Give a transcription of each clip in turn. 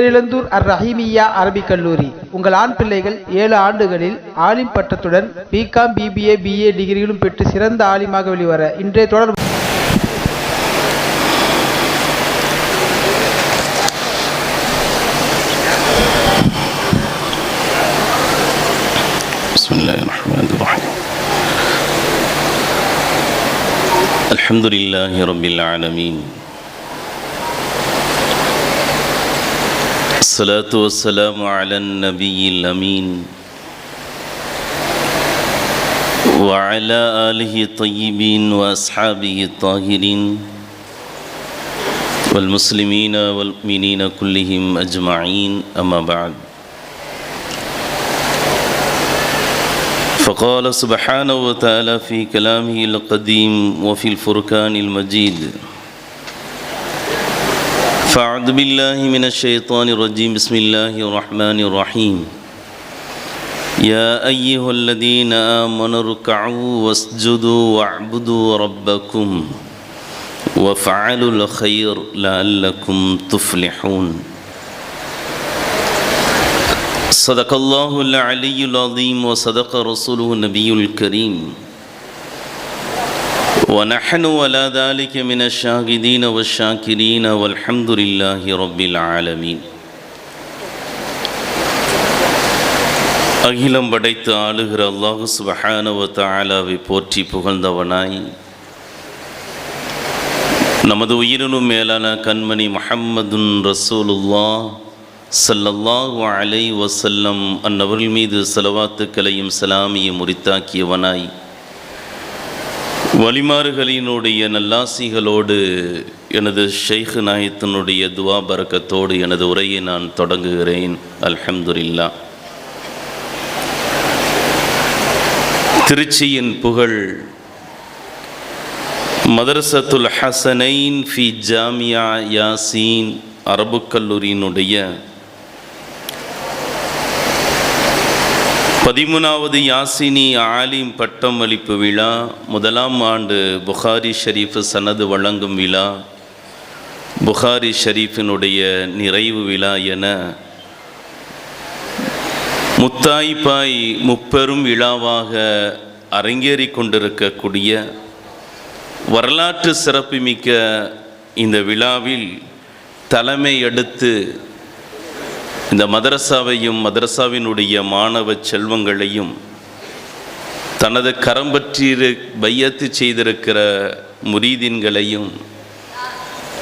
பேரிழந்தூர் அர் ரஹீமியா அரபிக் கல்லூரி உங்கள் ஆண் பிள்ளைகள் ஏழு ஆண்டுகளில் ஆலிம் பட்டத்துடன் பிகாம் பிபிஏ பிஏ டிகிரிகளும் பெற்று சிறந்த ஆலிமாக வெளிவர இன்றைய தொடர் بسم الله الرحمن الرحيم الحمد لله رب العالمين الصلاة والسلام على النبي الأمين وعلى آله الطيبين وأصحابه الطاهرين والمسلمين والمؤمنين كلهم أجمعين أما بعد. فقال سبحانه وتعالى في كلامه القديم وفي الفرقان المجيد فأعوذ بالله من الشيطان الرجيم. بسم الله الرحمن الرحيم. يا أيها الذين آمنوا اركعوا واسجدوا واعبدوا ربكم وافعلوا الخير لعلكم تفلحون. صدق الله العلي العظيم وصدق رسوله النبي الكريم. ونحن على ذلك من الشاهدين والشاكرين والحمد لله رب العالمين அகிலம் படைத்து ஆளுகிற அல்லாஹு சுபஹானவ தஆலாவை போற்றி புகழ்ந்தவனாய் நமது உயிரினும் மேலான கண்மணி முஹம்மதுன் ரசூலுல்லாஹ் ஸல்லல்லாஹு அலை வசல்லம் அந்நபர்கள் மீது செலவாத்துக்களையும் சலாமியும் முறித்தாக்கியவனாய் வழிமாறுகளினுடைய நல்லாசிகளோடு எனது ஷெய்க் நாயத்தினுடைய துவா பரக்கத்தோடு எனது உரையை நான் தொடங்குகிறேன். அல்ஹம்துல்லா திருச்சியின் புகழ். மதரசத்துல் ஹசனைன் ஃபி ஜாமியா யாசீன் அரபுக் கல்லூரியினுடைய பதிமூணாவது யாசினி ஆலிம் பட்டம் அளிப்பு விழா முதலாம் ஆண்டு புகாரி ஷரீஃப் சனது வழங்கும் விழா புகாரி ஷரீஃபினுடைய நிறைவு விழா என முத்தாய்ப்பாய் முப்பெரும் விழாவாக அரங்கேறி கொண்டிருக்கக்கூடிய வரலாற்று சிறப்புமிக்க இந்த விழாவில் தலைமை எடுத்து இந்த மதரசாவையும் மதரசாவினுடைய மாணவ செல்வங்களையும் தனது கரம் பற்றி பையத்து செய்திருக்கிற முரீதின்களையும்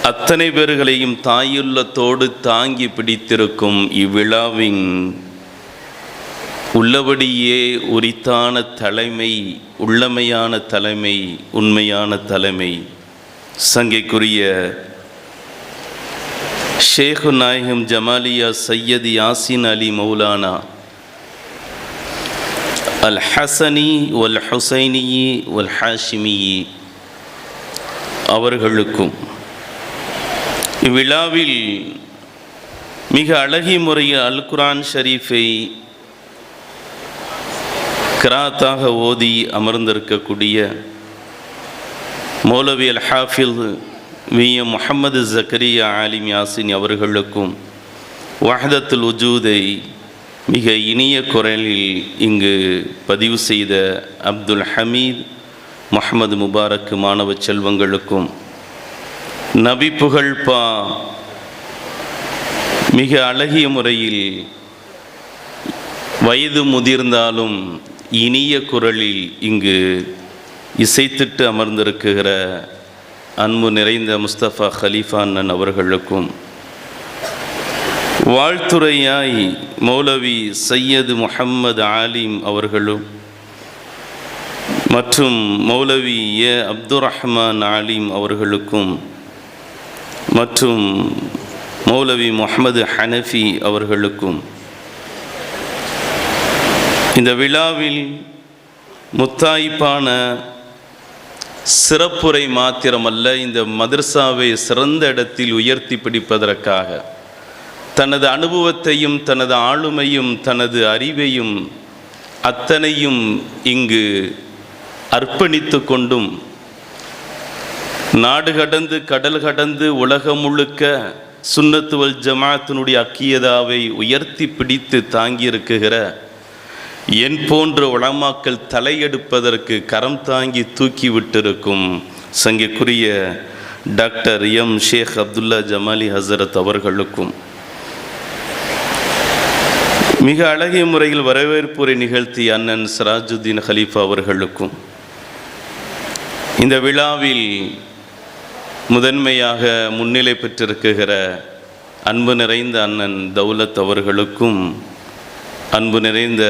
அத்தனை பேர்களையும் தாயுள்ளத்தோடு தாங்கி பிடித்திருக்கும் இவ்விழாவின் உள்ளபடியே உரித்தான தலைமை உள்ளமையான தலைமை உண்மையான தலைமை சங்கைக்குரிய ஷேகு நாயகம் ஜமாலியா சையது யாசின் அலி மௌலானா. அல் ஹசனி வல் ஹுசைனி வல் ஹாஷிமியி அவர்களுக்கும். இவ்விழாவில் மிக அழகிய முறையில் அல் குரான் ஷரீஃபை கிராத்தாக ஓதி அமர்ந்திருக்கக்கூடிய மௌலவி அல் ஹாஃபில் வி எம் முஹம்மது ஜக்கரியா ஆலிம் யாசின் அவர்களுக்கும் வஹதத்துல் உஜூதை மிக இனிய குரலில் இங்கு பதிவு செய்த அப்துல் ஹமீத் முகமது முபாரக் மாணவ செல்வங்களுக்கும் நபி புகழ்பா மிக அழகிய முறையில் வயது முதிர்ந்தாலும் இனிய குரலில் இங்கு இசைத்திட்டு அமர்ந்திருக்குகிற அன்பு நிறைந்த முஸ்தபா ஹலீஃபா அண்ணன் அவர்களுக்கும் வாழ்த்துறையாய் மௌலவி சையது முஹம்மது ஆலிம் அவர்களும் மற்றும் மௌலவி ஏ அப்துர் ரஹ்மான் ஆலிம் அவர்களுக்கும் மற்றும் மௌலவி முகமது ஹனஃபி அவர்களுக்கும் இந்த விழாவில் முத்தாய்ப்பான சிறப்புரை மாத்திரமல்ல இந்த மதர்சாவை சிறந்த இடத்தில் உயர்த்தி பிடிப்பதற்காக. தனது அனுபவத்தையும் தனது ஆளுமையும் தனது அறிவையும் அத்தனையும் இங்கு அர்ப்பணித்து கொண்டும் நாடு கடந்து கடல் கடந்து உலகம் முழுக்க சுன்னத்துவல் ஜமாத்தினுடைய அக்கியதாவை உயர்த்தி பிடித்து தாங்கியிருக்குகிற என் போன்ற உளமாக்கல் தலையெடுப்பதற்கு கரம் தாங்கி தூக்கி விட்டிருக்கும் சங்கிக்குரிய டாக்டர் எம் ஷேக் அப்துல்லா ஜமாலி ஹசரத் அவர்களுக்கும் மிக அழகிய முறையில் வரவேற்புரை நிகழ்த்திய அண்ணன் சிராஜுத்தீன் ஹலீஃபா அவர்களுக்கும் இந்த விழாவில் முதன்மையாக முன்னிலை பெற்றிருக்குகிற அன்பு நிறைந்த அண்ணன் தௌலத் அவர்களுக்கும் அன்பு நிறைந்த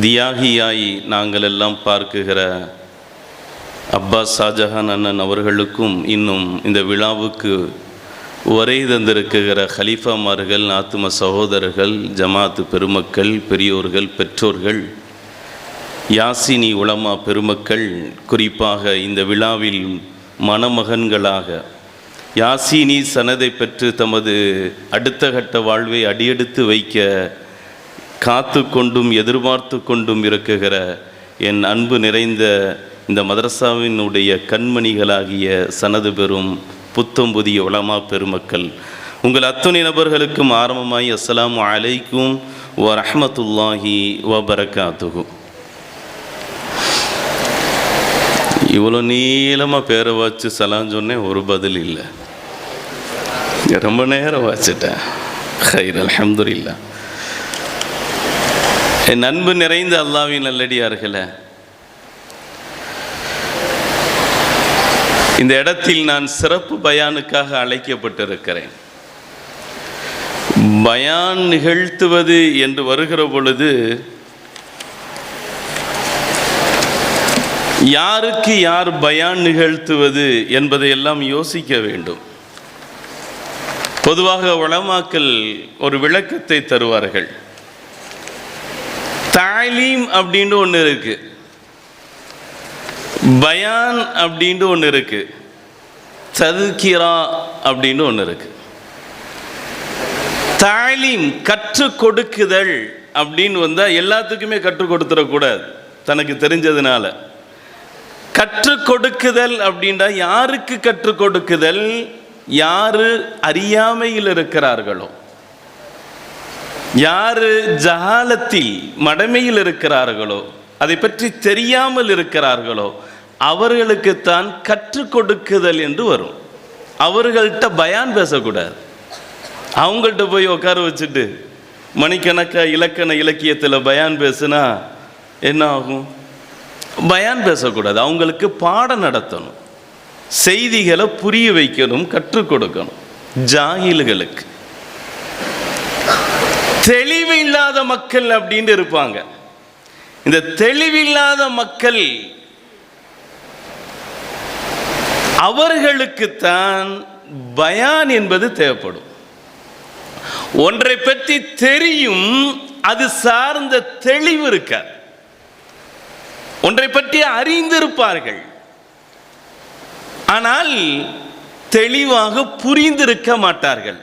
தியாகியாய் நாங்கள் எல்லாம் பார்க்குகிற அப்பாஸ் ஷாஜஹான் அண்ணன் அவர்களுக்கும் இன்னும் இந்த விழாவுக்கு உரை தந்திருக்குகிற ஹலீஃபாமார்கள் ஆத்தும சகோதரர்கள் ஜமாத்து பெருமக்கள் பெரியோர்கள் பெற்றோர்கள் யாசினி உலமா பெருமக்கள் குறிப்பாக இந்த விழாவில் மணமகன்களாக யாசினி சனதை பெற்று தமது அடுத்த கட்ட வாழ்வை அடியெடுத்து வைக்க காத்து கொண்டும் எதிர்பார்த்து கொண்டும் இருக்குகிற என் அன்பு நிறைந்த இந்த மதரசாவினுடைய கண்மணிகளாகிய சனது பெறும் புத்தம் புதிய உலமா பெருமக்கள் உங்கள் அத்துணை நபர்களுக்கும் ஆரம்பமாய் அஸ்லாம் அலைக்கும் வ ரஹமத்துல்லாஹி வ பரகாத்துகும் இவ்வளோ நீளமாக பேரை வச்சு சலாம் சொன்னேன் ஒரு பதில் இல்லை. ரொம்ப நேரம் வச்சுட்டேன். ஹைர் அலமதுல்லா என் அன்பு நிறைந்த அல்லாவின் நல்லடியார்களே இந்த இடத்தில் நான் சிறப்பு பயானுக்காக அழைக்கப்பட்டிருக்கிறேன். பயான் நிகழ்த்துவது என்று வருகிற பொழுது யாருக்கு யார் பயான் நிகழ்த்துவது என்பதையெல்லாம் யோசிக்க வேண்டும். பொதுவாக உளமாக்கல் ஒரு விளக்கத்தை தருவார்கள். தாலீம் அப்படின்ட்டு ஒன்று இருக்கு. பயான் அப்படின்ட்டு ஒன்று இருக்கு. ததுக்கிரா அப்படின்னு ஒன்று இருக்கு. தாலீம் கற்றுக் கொடுக்குதல் அப்படின்னு வந்தால் எல்லாத்துக்குமே கற்றுக் கொடுத்துடக்கூடாது தனக்கு தெரிஞ்சதுனால. கற்றுக் கொடுக்குதல் அப்படின்றா யாருக்கு கற்றுக் கொடுக்குதல்? யாரு அறியாமையில் இருக்கிறார்களோ. யாரு ஜஹாலத்தில் மடமையில் இருக்கிறார்களோ அதை பற்றி தெரியாமல் இருக்கிறார்களோ அவர்களுக்குத்தான் கற்றுக் கொடுக்குதல் என்று வரும். அவர்கள்ட்ட பயான் பேசக்கூடாது. அவங்கள்ட்ட போய் உட்கார வச்சுட்டு மணிக்கணக்காக இலக்கண இலக்கியத்தில் பயான் பேசுனா என்ன ஆகும்? பயான் பேசக்கூடாது. அவங்களுக்கு பாடம் நடத்தணும். செய்திகளை புரிய வைக்கணும் கற்றுக் கொடுக்கணும். ஜாகில்களுக்கு. தெளிவு இல்லாத மக்கள் அப்படின்னு இருப்பாங்க. இந்த தெளிவில்லாத மக்கள் அவர்களுக்குத்தான் பயான் என்பது தேவைப்படும். ஒன்றை பற்றி தெரியும் அது சார்ந்த தெளிவு இருக்க ஒன்றை பற்றி அறிந்திருப்பார்கள். ஆனால் தெளிவாக புரிந்திருக்க மாட்டார்கள்.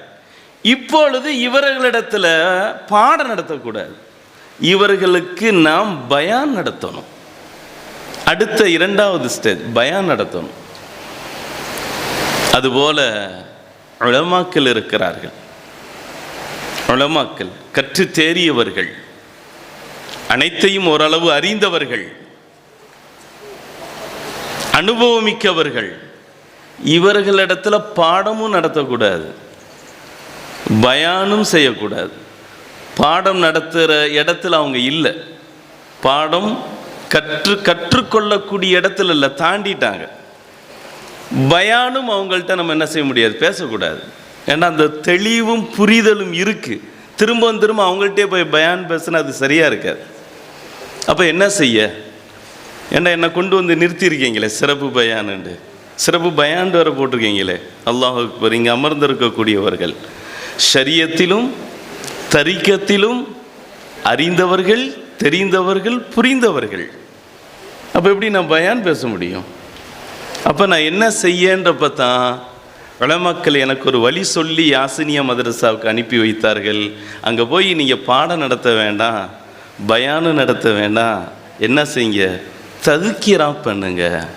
இப்பொழுது இவர்களிடத்தில் பாடம் நடத்தக்கூடாது. இவர்களுக்கு நாம் பயான் நடத்தணும். அடுத்த இரண்டாவது ஸ்டேஜ் பயான் நடத்தணும். அதுபோல உளமாக்கல் இருக்கிறார்கள். உளமாக்கல் கற்று தேறியவர்கள் அனைத்தையும் ஓரளவு அறிந்தவர்கள். அனுபவமிக்கவர்கள். இவர்களிடத்தில் பாடமும் நடத்தக்கூடாது. பயானும் செய்யக்கூடாது. பாடம் நடத்துகிற இடத்துல அவங்க இல்லை. பாடம் கற்று கற்றுக்கொள்ளக்கூடிய இடத்துல இல்லை தாண்டிட்டாங்க. பயானும் அவங்கள்ட்ட நம்ம என்ன செய்ய முடியாது? பேசக்கூடாது. ஏன்னா அந்த தெளிவும் புரிதலும் இருக்குது திரும்ப திரும்ப அவங்கள்ட்டே போய் பயான் பேசுனா அது சரியாக இருக்காது. அப்போ என்ன செய்ய? ஏன்னா என்னை கொண்டு வந்து நிறுத்தியிருக்கீங்களே சிறப்பு பயானுண்டு சிறப்பு பயான் வர போட்டிருக்கீங்களே? அல்லாஹ் இங்கே அமர்ந்திருக்கக்கூடியவர்கள். ஷரியத்திலும் தரிக்கத்திலும் அறிந்தவர்கள் தெரிந்தவர்கள் புரிந்தவர்கள். அப்போ எப்படி நான் பயான் பேச முடியும்? அப்போ நான் என்ன செய்யன்றப்ப தான் வளமக்கள் எனக்கு ஒரு வழி சொல்லி யாசினியா மதரசாவுக்கு அனுப்பி வைத்தார்கள். அங்கே போய் நீங்கள் பாடம் நடத்த வேண்டாம் பயானும் நடத்த வேண்டாம். என்ன செய்யுங்க? ததுக்கிறா பண்ணுங்க.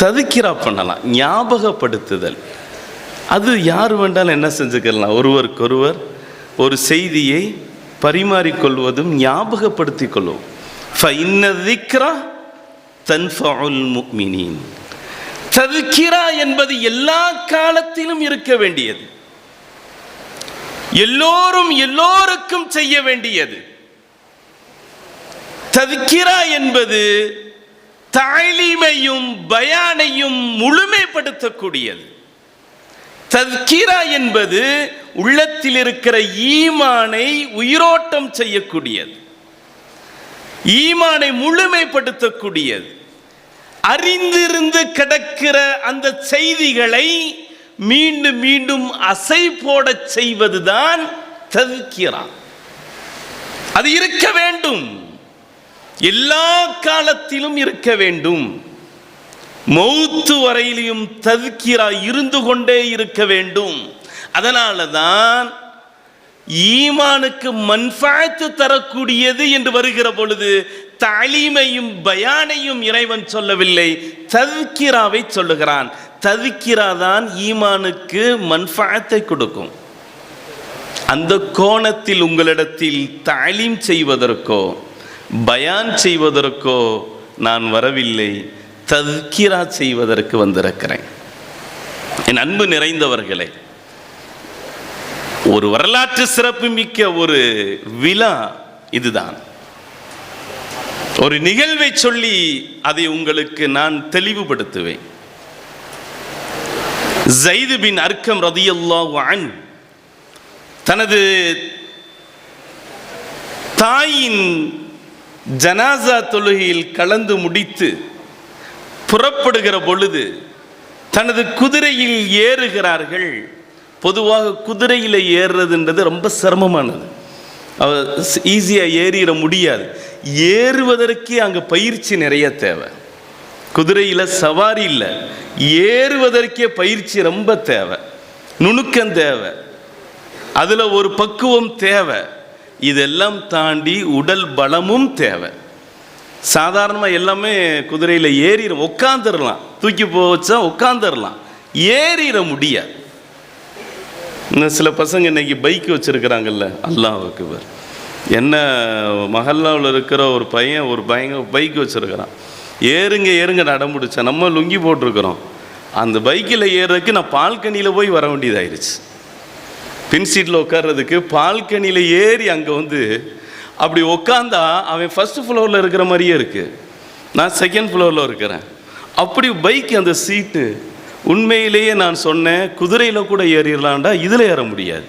ததுக்கிறா பண்ணலாம். ஞாபகப்படுத்துதல். அது யார் வேண்டாலும் என்ன செஞ்சுக்கலாம்? ஒருவருக்கொருவர் ஒரு செய்தியை பரிமாறிக்கொள்வதும் ஞாபகப்படுத்திக் கொள்வோம் ஃபைன்னதிக்ரா தன்ஃபவுல் முக்மினின் தல்கிரா என்பது எல்லா காலத்திலும் இருக்க வேண்டியது. எல்லோரும் எல்லோருக்கும் செய்ய வேண்டியது. தவிக்கிறா என்பது தாய்லீமையும் பயானையும் முழுமைப்படுத்தக்கூடியது. தவ்கீரா என்பது உள்ளத்தில் இருக்கிற ஈமானை உயிரோட்டம் செய்யக்கூடியது. ஈமானை முழுமைப்படுத்தக்கூடியது. அறிந்திருந்து கிடக்கிற அந்த செய்திகளை மீண்டும் மீண்டும் அசை போட செய்வதுதான் தத்கிரா. அது இருக்க வேண்டும். எல்லா காலத்திலும் இருக்க வேண்டும். மௌத்து வரையிலையும் ததுக்கிறா இருந்து கொண்டே இருக்க வேண்டும். அதனால தான் ஈமானுக்கு மன்ஃபாத்து தரக்கூடியது என்று வருகிற பொழுது தாலீமையும் பயானையும் இறைவன் சொல்லவில்லை. ததுக்கிராவை சொல்லுகிறான். ததுக்கிரா தான் ஈமானுக்கு மன்ஃபாத்தை கொடுக்கும். அந்த கோணத்தில் உங்களிடத்தில் தாலீம் செய்வதற்கோ பயான் செய்வதற்கோ நான் வரவில்லை. தத்கிரா செய்வதற்கு வந்திருக்கிறேன். என் அன்பு நிறைந்தவர்களே ஒரு வரலாற்று சிறப்பு மிக்க ஒரு விழா இதுதான். ஒரு நிகழ்வை சொல்லி அதை உங்களுக்கு நான் தெளிவுபடுத்துவேன். ஜைது பின் அர்க்கம் ரதியல்லாஹு தனது தாயின் ஜனாசா தொழுகையில் கலந்து முடித்து புறப்படுகிற பொழுது தனது குதிரையில் ஏறுகிறார்கள். பொதுவாக குதிரையில் ஏறுறதுன்றது ரொம்ப சிரமமானது. ஈஸியாக ஏறிட முடியாது. ஏறுவதற்கே அங்கே பயிற்சி நிறைய தேவை. குதிரையில் சவாரி இல்லை. ஏறுவதற்கே பயிற்சி ரொம்ப தேவை. நுணுக்கம் தேவை. அதில் ஒரு பக்குவம் தேவை. இதெல்லாம் தாண்டி உடல் பலமும் தேவை. சாதாரணமாக எல்லாமே குதிரையில் ஏறிட உட்காந்துடலாம் தூக்கி போச்சா உட்காந்துடலாம் ஏறிட முடியாது. இன்னும் சில பசங்க இன்னைக்கு பைக் வச்சுருக்கிறாங்கல்ல அல்லாஹுக்கு பேர் என்ன மஹல்லாவில் இருக்கிற ஒரு பையன் ஒரு பயங்க பைக் வச்சுருக்கிறான். ஏறுங்க ஏறுங்க நடமுடிச்சேன் நம்ம லுங்கி போட்டிருக்கிறோம். அந்த பைக்கில் ஏறுறதுக்கு நான் பால்கனியில் போய் வர வேண்டியதாயிருச்சு. பின் சீட்டில் உட்கார்றதுக்கு பால்கனியில் ஏறி அங்கே வந்து அப்படி உட்காந்தா அவன் ஃபஸ்ட் ஃப்ளோரில் இருக்கிற மாதிரியே இருக்குது நான் செகண்ட் ஃப்ளோரில் இருக்கிறேன். அப்படி பைக் அந்த சீட்டு உண்மையிலேயே நான் சொன்னேன் குதிரையில் கூட ஏறிடலான்டா இதில் ஏற முடியாது.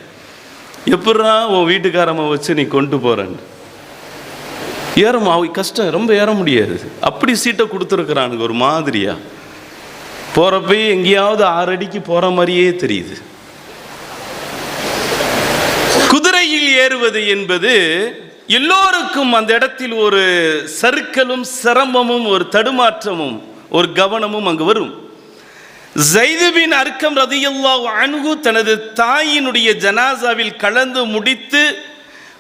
எப்படா உன் வீட்டுக்காரம்மா வச்சு நீ கொண்டு போகிறேன்னு ஏறமா அவ கஷ்டம் ரொம்ப ஏற முடியாது. அப்படி சீட்டை கொடுத்துருக்குறானுங்க ஒரு மாதிரியா. போகிறப்பே எங்கேயாவது ஆறு அடிக்கு போகிற மாதிரியே தெரியுது. குதிரையில் ஏறுவது என்பது எல்லோருக்கும் அந்த இடத்தில் ஒரு சறுக்கலும் சிரமமும் ஒரு தடுமாற்றமும் ஒரு கவனமும் அங்கு வரும். ஜைதுபின் அர்க்கம் ரதியுல்லா அணுகு தனது தாயினுடைய ஜனாசாவில் கலந்து முடித்து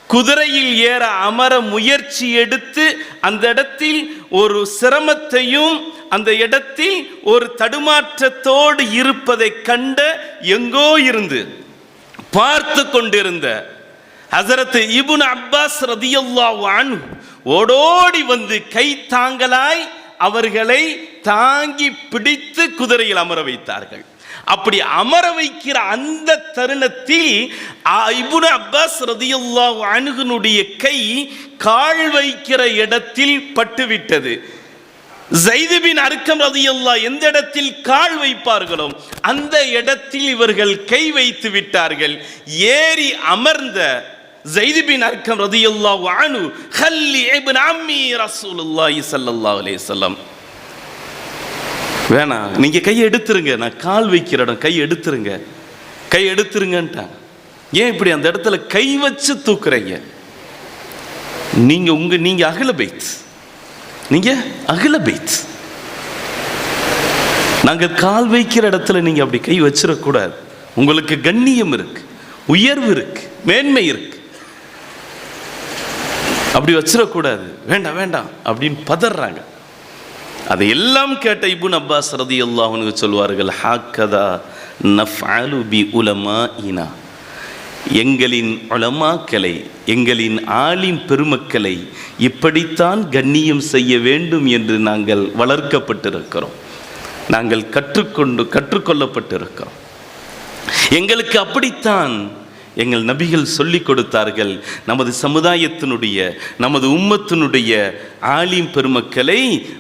குதிரையில் ஏற அமர முயற்சி எடுத்து அந்த இடத்தில் ஒரு சிரமத்தையும் அந்த இடத்தில் ஒரு தடுமாற்றத்தோடு இருப்பதை கண்ட எங்கோ இருந்து பார்த்து கொண்டிருந்த ஹசரத் இபுன் அப்பாஸ் ரதியல்லாஹு அன்ஹு ஓடோடி வந்து கை தாங்கலாய் அவர்களை தாங்கி பிடித்து குதிரையில் அமர வைத்தார்கள். அப்படி அமர வைக்கிற அந்த தருணத்தில் இபுன் அப்பாஸ் ரதியுல்லா அணுகனுடைய கை கால் வைக்கிற இடத்தில் பட்டுவிட்டது. ஜைதுபின் அருக்கம் ரதியல்லா எந்த இடத்தில் கால் வைப்பார்களோ அந்த இடத்தில் இவர்கள் கை வைத்து விட்டார்கள். ஏறி அமர்ந்த ஜைதுபின் அர்க்கம் ரதியல்லாஹு அனு ஹல்லி இப்னு அம்மி ரசூலுல்லாஹி ஸல்லல்லாஹு அலைஹி வஸல்லம். வேணாம் நீங்க கை எடுத்துருங்க நான் கால் வைக்கிற இடம் கை எடுத்துருங்க. கை எடுத்துருங்கன்ட்டான் ஏன் இப்படி அந்த இடத்துல கை வச்சு தூக்குறீங்க? நீங்க உங்க நீங்க அகல பைத். நீங்க அகல பைத். நாங்க கால் வைக்கிற இடத்துல நீங்க அப்படி கை வச்சிடக்கூடாது உங்களுக்கு கண்ணியம் இருக்கு உயர்வு இருக்கு மேன்மை இருக்கு. அப்படி வச்சிடக்கூடாது வேண்டாம் வேண்டாம் அப்படின்னு பதறாங்க. அதை எல்லாம் கேட்ட இபுன் அப்பாஸ் ரதி அல்லாஹனுக்கு சொல்வார்கள் ஹாக்கதா நஃபாலு பி உலமா இனா எங்களின் உலமாக்களை எங்களின் ஆளின் பெருமக்களை இப்படித்தான் கண்ணியம் செய்ய வேண்டும் என்று நாங்கள் வளர்க்கப்பட்டிருக்கிறோம். நாங்கள் கற்றுக்கொண்டு கற்றுக்கொள்ளப்பட்டிருக்கிறோம். எங்களுக்கு அப்படித்தான் எங்கள் நபிகள் சொல்லிக் கொடுத்தார்கள் நமது சமுதாயத்தினுடைய நமது உம்மத்தினுடைய ஆலிம் பெருமக்களை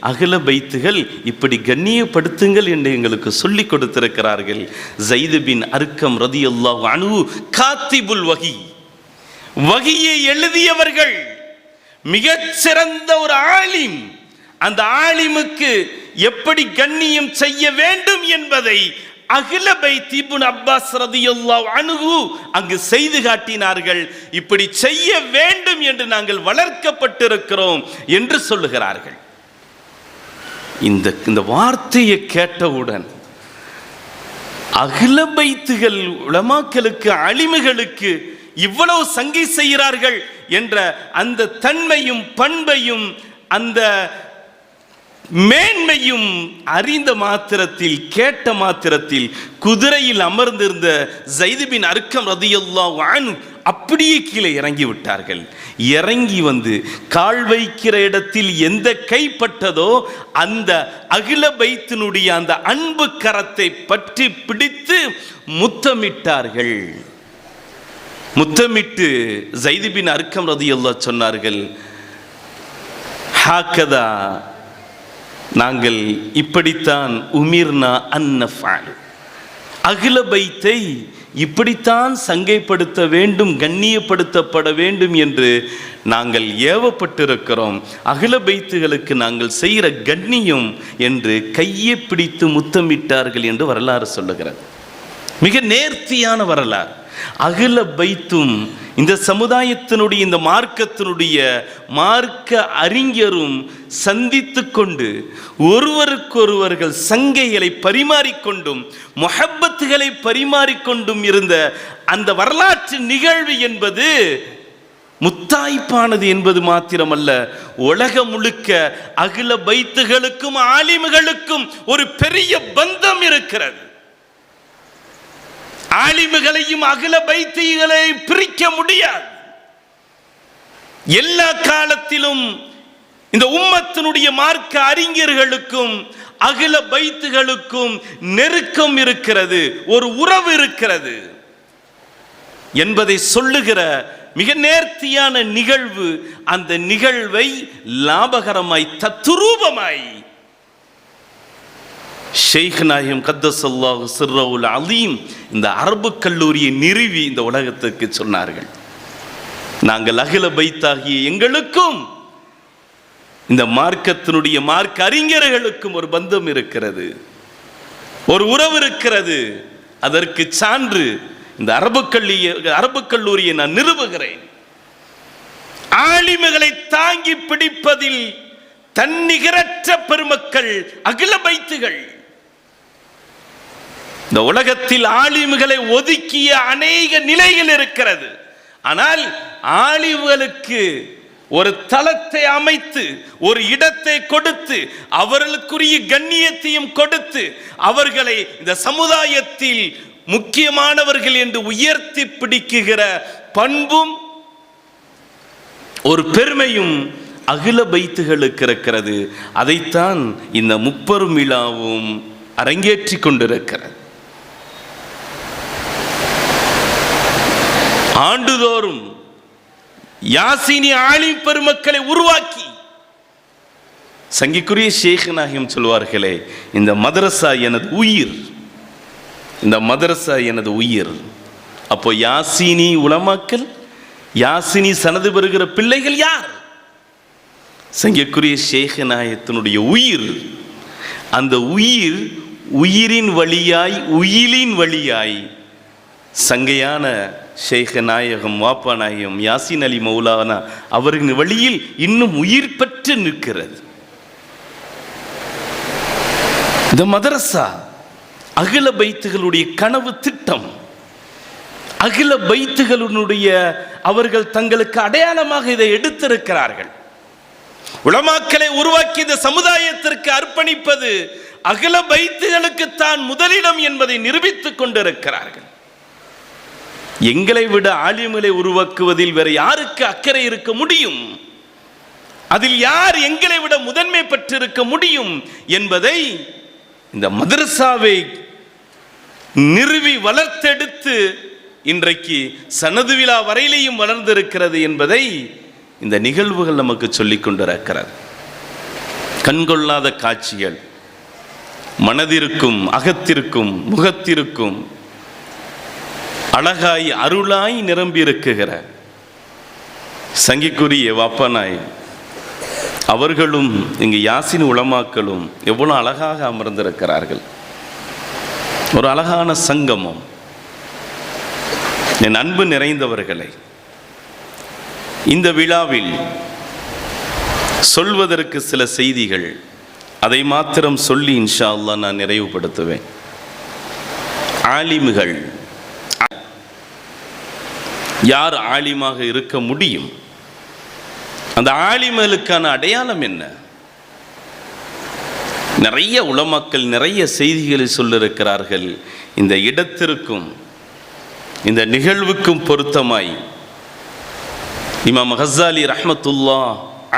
அகல பைத்துகள் இப்படி கண்ணியப்படுத்துங்கள் என்று எங்களுக்கு சொல்லிக் கொடுத்திருக்கிறார்கள். ஜைது பின் அர்க்கம் ரதி அல்லாஹ் அணு காத்திபுல் வகி. வகியை எழுதியவர்கள் மிகச்சிறந்த ஒரு ஆலிம் அந்த ஆலிமுக்கு எப்படி கண்ணியம் செய்ய வேண்டும் என்பதை அகில பைத் அப்பாஸ் ரதியுல்லா அணுகு அங்கு செய்து காட்டினார்கள் இப்படி செய்ய வேண்டும் என்று நாங்கள் வளர்க்கப்பட்டிருக்கிறோம் என்று சொல்லுகிறார்கள். இந்த இந்த வார்த்தையை கேட்டவுடன் அகில பைத்துகள் உலமாக்களுக்கு அழிமைகளுக்கு இவ்வளவு சங்கை செய்கிறார்கள் என்ற அந்த தன்மையும் பண்பையும் அந்த மேன்மையும் அறிந்த மாத்திரத்தில் கேட்ட மாத்திரத்தில் குதிரையில் அமர்ந்திருந்த ஜைதுபின் அர்க்கம் ரதியுல்லா வான் அப்படியே கீழே இறங்கி விட்டார்கள். இறங்கி வந்து கால் வைக்கிற இடத்தில் எந்த கைப்பட்டதோ அந்த அகில பைத்தினுடைய அந்த அன்பு கரத்தை பற்றி பிடித்து முத்தமிட்டார்கள். முத்தமிட்டு ஜைதுபின் அர்க்கம் ரதியுல்லா சொன்னார்கள் ஹாக்கதா நாங்கள் இப்படித்தான் உமிர்னா அன்னஃபால். அகில பைத்தை இப்படித்தான் சங்கைப்படுத்த வேண்டும் கண்ணியப்படுத்தப்பட வேண்டும் என்று நாங்கள் ஏவப்பட்டிருக்கிறோம். அகில பைத்துகளுக்கு நாங்கள் செய்கிற கண்ணியம் என்று கையை பிடித்து முத்தமிட்டார்கள் என்று வரலாறு சொல்லுகிறது. மிக நேர்த்தியான வரலாறு. அகில பைத்தும் இந்த சமுதாயத்தினுடைய இந்த மார்க்கத்தினுடைய மார்க்க அறிஞரும் சந்தித்து கொண்டு ஒருவருக்கொருவர்கள் சங்கைகளை பரிமாறிக்கொண்டும் மொஹப்பத்துகளை பரிமாறிக்கொண்டும் இருந்த அந்த வரலாற்று நிகழ்வு என்பது முத்தாய்ப்பானது என்பது மாத்திரமல்ல உலகம் முழுக்க அகில பைத்துகளுக்கும் ஆலிமுகளுக்கும் ஒரு பெரிய பந்தம் இருக்கிறது. ஆலிமுகளையும் அகில பைத்திகளை பிரிக்க முடியாது. எல்லா காலத்திலும் இந்த உம்மத்தினுடைய மார்க்க அறிஞர்களுக்கும் அகில பைத்துகளுக்கும் நெருக்கம் இருக்கிறது ஒரு உறவு இருக்கிறது. என்பதை சொல்லுகிற மிக நேர்த்தியான நிகழ்வு அந்த நிகழ்வை லாபகரமாய் தத்துரூபமாய் ஷெய்க் நாயம் கத்தசல்லாஹு சிர்ரவுல் அலீம் இந்த அரபு கல்லூரியை நிறுவி இந்த உலகத்துக்கு சொன்னார்கள். நாங்கள் அகில பைத்தாகிய எங்களுக்கும் இந்த மார்க்கத்தினுடைய மார்க்க அறிஞர்களுக்கும் ஒரு பந்தம் இருக்கிறது. ஒரு உறவு இருக்கிறது. அதற்கு சான்று இந்த அரபு கல்லிய அரபு கல்லூரியை நான் நிறுவுகிறேன். ஆளிமைகளை தாங்கி பிடிப்பதில் தன்னிகரற்ற பெருமக்கள் அகில பைத்துகள் இந்த உலகத்தில் ஆலிமுகளை ஒதுக்கிய அநேக நிலைகள் இருக்கிறது. ஆனால் ஆலிம்களுக்கு ஒரு தளத்தை அமைத்து ஒரு இடத்தை கொடுத்து அவர்களுக்குரிய கண்ணியத்தையும் கொடுத்து அவர்களை இந்த சமுதாயத்தில் முக்கியமானவர்கள் என்று உயர்த்தி பிடிக்குகிற பண்பும் ஒரு பெருமையும் அகில பைத்துகளுக்கு இருக்கிறது. அதைத்தான் இந்த முப்பெரும் விழாவும் அரங்கேற்றி கொண்டிருக்கிறது. ஆண்டுதோறும் யாசினி ஆலிம் பெருமக்களை உருவாக்கி சங்கிக்குரிய ஷேக் நாயகம் சொல்வார்களே இந்த மதரசா எனது உயிர் இந்த மதரசா எனது உயிர். அப்போ யாசினி உலமாக்கல் யாசினி சனது பெறுகிற பிள்ளைகள் யார்? சங்கிக்குரிய ஷேக் நாயகத்தினுடைய உயிர். அந்த உயிர் உயிரின் வழியாய் உயிலின் வழியாய் சங்கையான ஷேக நாயகம் வாப்பா நாயகம் யாசின் அலி மௌலானா அவர்களின் வழியில் இன்னும் உயிர் பெற்று நிற்கிறது. இந்த மதரசா அகில பைத்துகளுடைய கனவு திட்டம். அகில பைத்துகளுடைய அவர்கள் தங்களுக்கு அடையாளமாக இதை எடுத்திருக்கிறார்கள். உளமாக்களை உருவாக்கி இந்த சமுதாயத்திற்கு அர்ப்பணிப்பது அகில பைத்துகளுக்கு தான் முதலிடம் என்பதை நிரூபித்துக் கொண்டிருக்கிறார்கள். எங்களை விட ஆலிம்களை உருவாக்குவதில் வேற யாருக்கு அக்கறை இருக்க முடியும்? அதில் யார் எங்களை விட முதன்மை பெற்றிருக்க முடியும் என்பதை இந்த மதரசாவை நிறுவி வளர்த்தெடுத்து இன்றைக்கு சனது விழா வரையிலேயும் வளர்ந்திருக்கிறது என்பதை இந்த நிகழ்வுகள் நமக்கு சொல்லிக் கொண்டிருக்கிறது. கண்கொள்ளாத காட்சிகள் மனதிற்கும் அகத்திற்கும் முகத்திற்கும் அழகாய் அருளாய் நிரம்பி இருக்குகிற சங்கிக்குரிய வாப்பனாய் அவர்களும் இங்கு யாசின் உளமாக்களும் எவ்வளவு அழகாக அமர்ந்திருக்கிறார்கள். ஒரு அழகான சங்கமம். என் அன்பு நிறைந்தவர்களை இந்த விழாவில் சொல்வதற்கு சில செய்திகள் அதை மாத்திரம் சொல்லி இன்ஷா அல்லா நான் நிறைவுபடுத்துவேன். ஆலிமுகள் யார் ஆலிமாக இருக்க முடியும்? அந்த ஆலிமலுக்கான அடையாளம் என்ன? நிறைய உலமக்கள் நிறைய செய்திகளை சொல்லிருக்கிறார்கள் இந்த இடத்திற்கும் இந்த நிகழ்வுக்கும் பொருத்தமாய். இமாம் ஹசாலி ரஹ்மத்துல்லா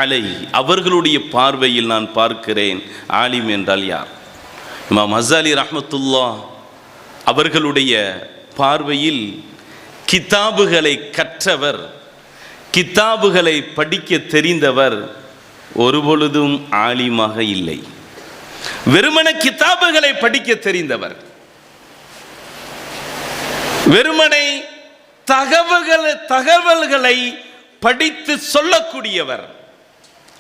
அலை அவர்களுடைய பார்வையில் நான் பார்க்கிறேன் ஆலிம் என்றால் யார்? இமாம் ஹசாலி ரஹ்மத்துல்லா அவர்களுடைய பார்வையில் கிதாபுகளை கற்றவர் கிதாபுகளை படிக்க தெரிந்தவர் ஒருபொழுதும் ஆலிமாக இல்லை. வெறுமன கிதாபுகளை படிக்க தெரிந்தவர். வெறுமனை தகவல்கள் தகவல்களை படித்து சொல்லக்கூடியவர்.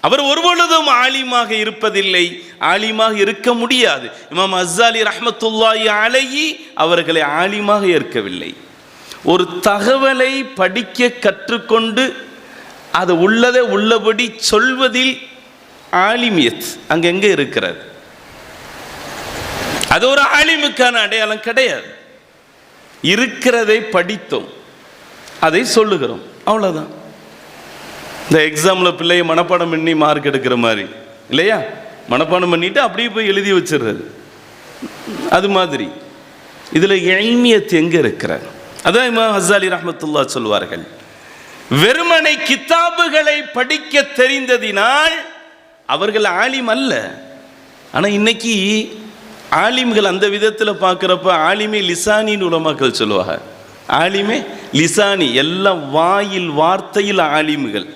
அவர் ஒருபொழுதும் ஆலிமாக இருப்பதில்லை ஆலிமாக இருக்க முடியாது. இமாம் அஸ்ஸாலி ரஹ்மத்துல்லாஹி அழகி அவர்களை ஆலிமாக ஏற்கவில்லை. ஒரு தகவலை படிக்க கற்றுக்கொண்டு அது உள்ளதை உள்ளபடி சொல்வதில் ஆலிமியத். அங்கே எங்கே இருக்கிறது அது ஒரு ஆலிமுக்கான அடையாளம் கிடையாது. இருக்கிறதை படித்தோம். அதை சொல்லுகிறோம். அவ்வளோதான் இந்த எக்ஸாமில் பிள்ளைய மனப்பாடம் பண்ணி மார்க் எடுக்கிற மாதிரி. இல்லையா? மனப்பாடம் பண்ணிட்டு அப்படியே போய் எழுதி வச்சிடுறது. அது மாதிரி. இதில் எளிமியத் எங்கே இருக்கிறார்? அதான் இமாம் ஹசாலி ரஹமத்துல்லா சொல்வார்கள் வெறுமனை கித்தாபுகளை படிக்க தெரிந்ததினால் அவர்கள் ஆலிம் அல்ல. ஆனால் இன்னைக்கு ஆலிம்கள் அந்த விதத்தில் பார்க்குறப்ப ஆலிமே லிசானின்னு உலமாக்கள் சொல்லுவாங்க. ஆலிமே லிசானி எல்லாம் வாயில் வார்த்தையில் ஆலிம்கள்.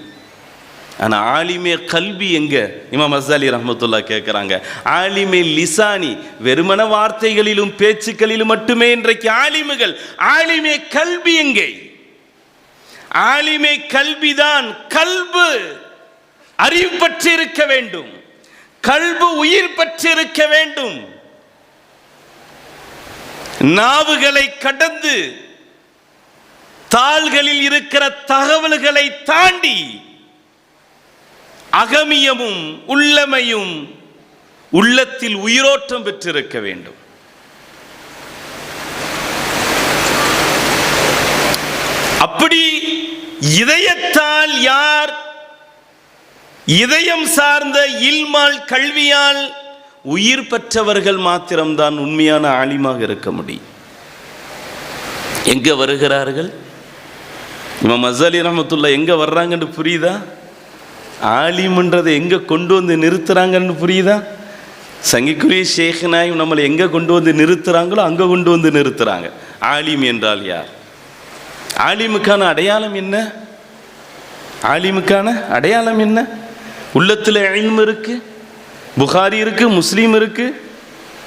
ஆனால் ஆலிமே கல்வி எங்க? இமாம் மசாலி ரஹமத்துல்லா கேட்குறாங்க ஆலிமே லிசானி வெறுமன வார்த்தைகளிலும் பேச்சுக்களிலும் மட்டுமே இன்றைக்கு ஆலிமுகள். ஆலிமே கல்வி எங்கே? ஆலிமே கல்விதான் கல்பு. அறிவு பற்றிருக்க வேண்டும். கல்பு உயிர் பற்றிருக்க வேண்டும். நாவுகளை கடந்து தாள்களில் இருக்கிற தகவல்களை தாண்டி அகமியமும் உள்ளமையும் உள்ளத்தில் உயிரோட்டம் பெற்றிருக்க வேண்டும். அப்படி இதயத்தால் யார் இதயம் சார்ந்த இல்மால் கல்வியால் உயிர் பெற்றவர்கள் மாத்திரம்தான் உண்மையான ஆலிமாக இருக்க முடியும். எங்க வருகிறார்கள்? இமாம் மசாலி ரஹமத்துல்லா எங்க வர்றாங்கன்னு புரியுதா? ஆலிம்ன்றதை எங்கே கொண்டு வந்து நிறுத்துகிறாங்கன்னு புரியுதா? சங்கிக்குரிய ஷேக்னாயும் நம்மளை எங்கே கொண்டு வந்து நிறுத்துகிறாங்களோ அங்கே கொண்டு வந்து நிறுத்துகிறாங்க ஆலிம் என்றால் யார்? ஆலிமுக்கான அடையாளம் என்ன? ஆலிமுக்கான அடையாளம் என்ன? உள்ளத்தில் எல்மு இருக்குது புகாரி இருக்குது முஸ்லீம் இருக்குது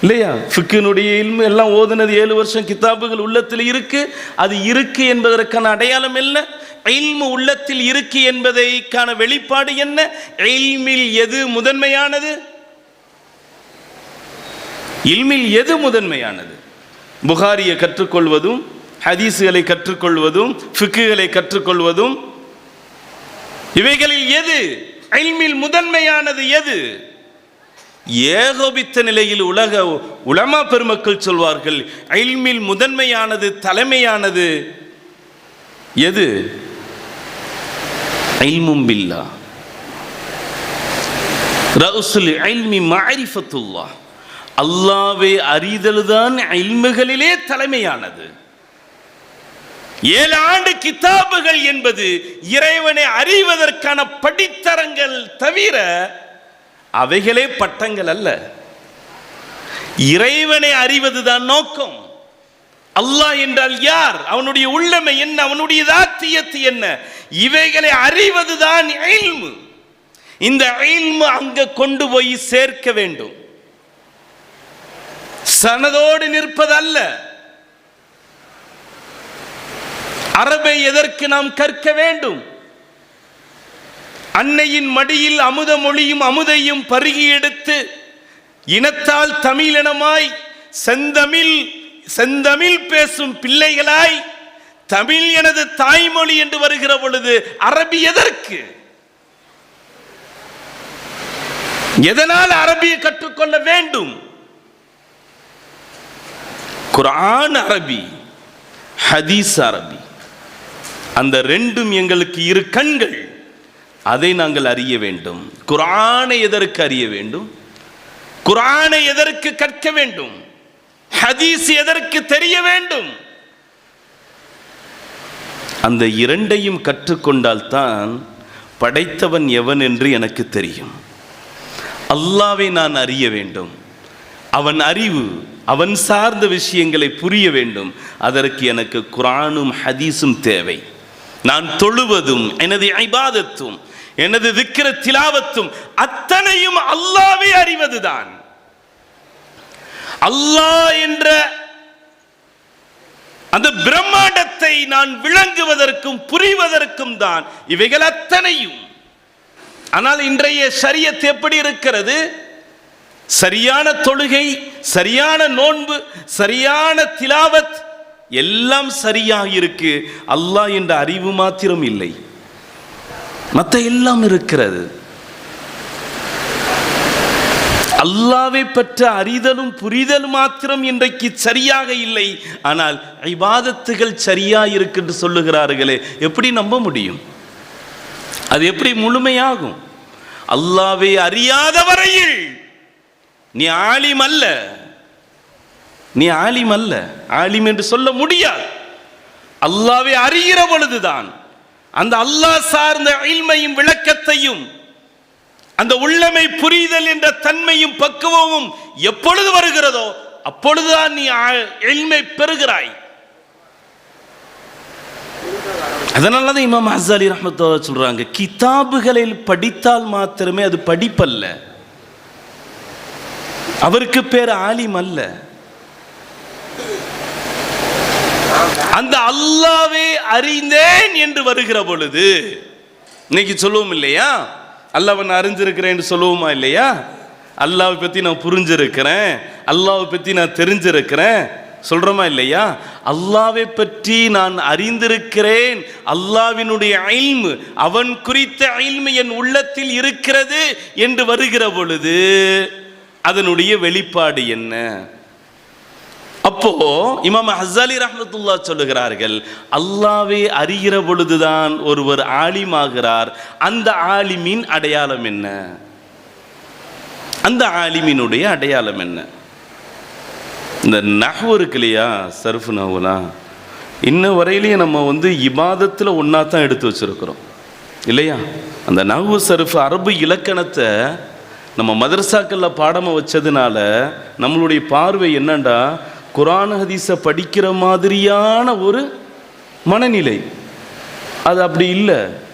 இல்லையா? ஃபிக்கினுடைய இல்மு எல்லாம் ஓதுனது ஏழு வருஷம் கித்தாபுகள் உள்ளத்தில் இருக்குது அது இருக்கு என்பதற்கான அடையாளம் என்ன? இல்மு உள்ளத்தில் இருக்கு என்பதைக்கான வெளிப்பாடு என்ன? இல்மில் எது முதன்மையானது? இல்மில் எது முதன்மையானது? புகாரியை கற்றுக்கொள்வதும் ஹதீஸுகளை கற்றுக்கொள்வதும் ஃபிக்குகளை கற்றுக்கொள்வதும் இவைகளில் எது? இல்மில் முதன்மையானது எது? ஏகோபித்த நிலையில் உலக உலமா பெருமக்கள் சொல்வார்கள் இல்மில் முதன்மையானது தலைமையானது எது? இல்மும் பில்லா. ரவுசுல் இல்மி மாரிஃபத்துல்லா அல்லாவை அறிதல்தான் இல்முகளிலே தலைமையானது. ஏழு ஆண்டு கிதாபுகள் என்பது இறைவனை அறிவதற்கான படித்தரங்கள் தவிர அவைகளே பட்டங்கள் அல்ல. இறைவனை அறிவதுதான் நோக்கம். அல்லாஹ் என்றால் யார்? அவனுடைய உள்ளமை என்ன? அவனுடைய தாத்தியத்து என்ன? இவைகளை அறிவதுதான் இல்மு. இந்த இல்மு அங்க கொண்டு போய் சேர்க்க வேண்டும். சனதோடு நிற்பதல்ல. அரபை எதற்கு நாம் கற்க வேண்டும்? அன்னையின் மடியில் அமுத மொழியும் அமுதையும் பருகி எடுத்து இனத்தால் தமிழினமாய் செந்தமிழ் செந்தமிழ் பேசும் பிள்ளைகளாய் தமிழ் எனது தாய்மொழி என்று வருகிற பொழுது அரபி எதற்கு? எதனால் அரபியை கற்றுக்கொள்ள வேண்டும்? குரான் அரபி ஹதீஸ் அரபி அந்த ரெண்டும் எங்களுக்கு இரு கண்கள். அதை நாங்கள் அறிய வேண்டும். குரானை எதற்கு அறிய வேண்டும்? குரானை எதற்கு கற்க வேண்டும்? ஹதீஸ் எதற்கு தெரிய வேண்டும்? அந்த இரண்டையும் கற்றுக்கொண்டால்தான் படைத்தவன் எவன் என்று எனக்கு தெரியும். அல்லாவை நான் அறிய வேண்டும். அவன் அறிவு அவன் சார்ந்த விஷயங்களை புரிய வேண்டும். அதற்கு எனக்கு குரானும் ஹதீஸும் தேவை. நான் தொழுவதும் எனது ஐபாதத்தும் எனது திக்கிர திலாவத்தும் அத்தனையும் அல்லாவே அறிவதுதான். அல்லாஹ் என்ற அந்த பிரம்மாண்டத்தை நான் விளங்குவதற்கும் புரிவதற்கும் தான் இவைகள் அத்தனையும். ஆனால் இன்றைய சரியத் எப்படி இருக்கிறது? சரியான தொழுகை சரியான நோன்பு சரியான திலாவத் எல்லாம் சரியாக இருக்கு. அல்லாஹ் என்ற அறிவு மாத்திரம் இல்லை. மற்ற எல்லாம் இருக்கிறது. அல்லாவை பற்ற அறிதலும் புரிதலும் மாத்திரம் இன்றைக்கு சரியாக இல்லை. ஆனால் ஐபாதத்துகள் சரியா இருக்கு என்று சொல்லுகிறார்களே எப்படி நம்ப முடியும்? அது எப்படி முழுமையாகும்? அல்லாவை அறியாத வரையில் நீ ஆலிம் அல்ல. நீ ஆலிம் அல்ல. ஆலிம் என்று சொல்ல முடியாது. அல்லாவை அறிகிற பொழுதுதான் அந்த அல்லாஹ் சார்ந்த இல்மையும் விளக்கத்தையும் அந்த உள்ளமை புரிதல் என்ற தன்மையும் பக்குவமும் எப்பொழுது வருகிறதோ அப்பொழுதுதான் நீ எளிமை பெறுகிறாய். அதனால தான் இமாம் அசாலி ரஹமத்துல்லா சொல்றாங்க கிதாபுகளில் படித்தால் மாத்திரமே அது படிப்பல்ல. அவருக்கு பேர் ஆலிம் அல்ல. அந்த அல்லாவே அறிந்தேன் என்று வருகிற பொழுது இன்னைக்கு சொல்லுவோம் இல்லையா? அல்லாவை நான் அறிஞ்சிருக்கிறேன் சொல்லுவோமா இல்லையா? அல்லாவை பற்றி நான் புரிஞ்சிருக்கிறேன். அல்லாவை பற்றி நான் தெரிஞ்சிருக்கிறேன். சொல்கிறோமா இல்லையா? அல்லாவை பற்றி நான் அறிந்திருக்கிறேன். அல்லாவினுடைய ஐல்மு அவன் குறித்த ஐல்மு என் உள்ளத்தில் இருக்கிறது என்று வருகிற பொழுது அதனுடைய வெளிப்பாடு என்ன? அப்போ இமாம் ஹசாலி ரஹமத்துல்லா சொல்லுகிறார்கள் அல்லாவே அறிகிற பொழுதுதான் ஒருவர் ஆலிமாகிறார். அந்த ஆலிமின் அடையாளம் என்ன? அந்த ஆலிமினுடைய அடையாளம் என்ன? இந்த நகவு இருக்கு இல்லையா சர்ஃபு நஹ்வுலாம் இன்ன வரையிலையும் நம்ம வந்து இபாதத்தில் ஒன்றா தான் எடுத்து வச்சிருக்கிறோம். இல்லையா? அந்த நகவு சர்ஃபு அரபு இலக்கணத்தை நம்ம மதரசாக்களில் பாடமாக வச்சதுனால நம்மளுடைய பார்வை என்னண்டா? குரான் ஹதீஸை படிக்கிற மாதிரியான ஒரு மனநிலை. அது அப்படி இல்லை.